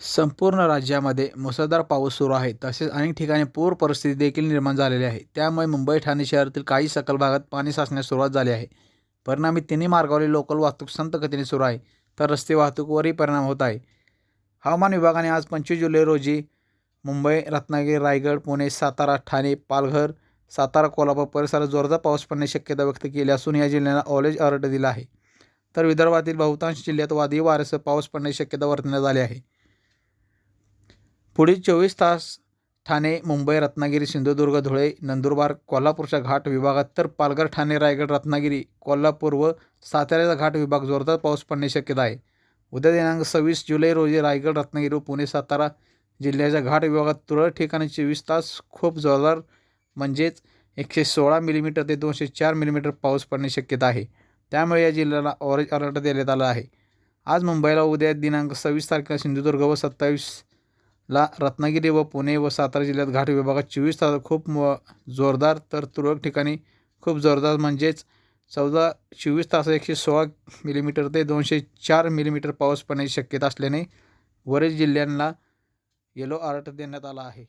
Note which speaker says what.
Speaker 1: संपूर्ण राज्यामध्ये मुसळधार पाऊस सुरू आहे. तसेच अनेक ठिकाणी पूर परिस्थिती देखील निर्माण झालेली आहे. त्यामुळे मुंबई ठाणे शहरातील काही सकल भागात पाणी साचण्यास सुरुवात झाली आहे. परिणामी तिन्ही मार्गावरील लोकल वाहतूक संत गतीने सुरू आहे तर रस्ते वाहतूकवरही परिणाम होत आहे. हवामान विभागाने आज पंचवीस जुलै रोजी मुंबई रत्नागिरी रायगड पुणे सातारा ठाणे पालघर सातारा कोल्हापूर परिसरात जोरदार पाऊस पडण्याची शक्यता व्यक्त केली असून या जिल्ह्यांना ऑरेंज अलर्ट दिला आहे. तर विदर्भातील बहुतांश जिल्ह्यात वादळी वाऱ्यासह पाऊस पडण्याची शक्यता वर्तवण्यात आली आहे. पुढील चोवीस तास ठाणे मुंबई रत्नागिरी सिंधुदुर्ग धुळे नंदुरबार कोल्हापूरच्या घाट विभागात तर पालघर ठाणे रायगड रत्नागिरी कोल्हापूर व साताऱ्याचा घाट विभाग जोरदार पाऊस पडण्याची शक्यता आहे. उद्या दिनांक सव्वीस जुलै रोजी रायगड रत्नागिरी व पुणे सातारा जिल्ह्याच्या घाट विभागात तुरळक ठिकाणी चोवीस तास खूप जोरदार म्हणजेच एकशे सोळा मिलीमीटर ते दोनशे चार मिलीमीटर पाऊस पडण्याची शक्यता आहे. त्यामुळे या जिल्ह्याला ऑरेंज अलर्ट देण्यात आला आहे. आज मुंबईला उद्या दिनांक सव्वीस तारखेला सिंधुदुर्ग व सत्तावीस ला रत्नागिरी व पुणे व सातारा जिल्ह्यात घाट विभागात चोवीस तास खूप म जोरदार तर तुरळक ठिकाणी खूप जोरदार म्हणजेच चौदा चोवीस तास एकशे सोळा मिलीमीटर ते दोनशे चार मिलीमीटर पाऊस पडण्याची शक्यता असल्याने वरील जिल्ह्यांना येलो अलर्ट देण्यात आला आहे.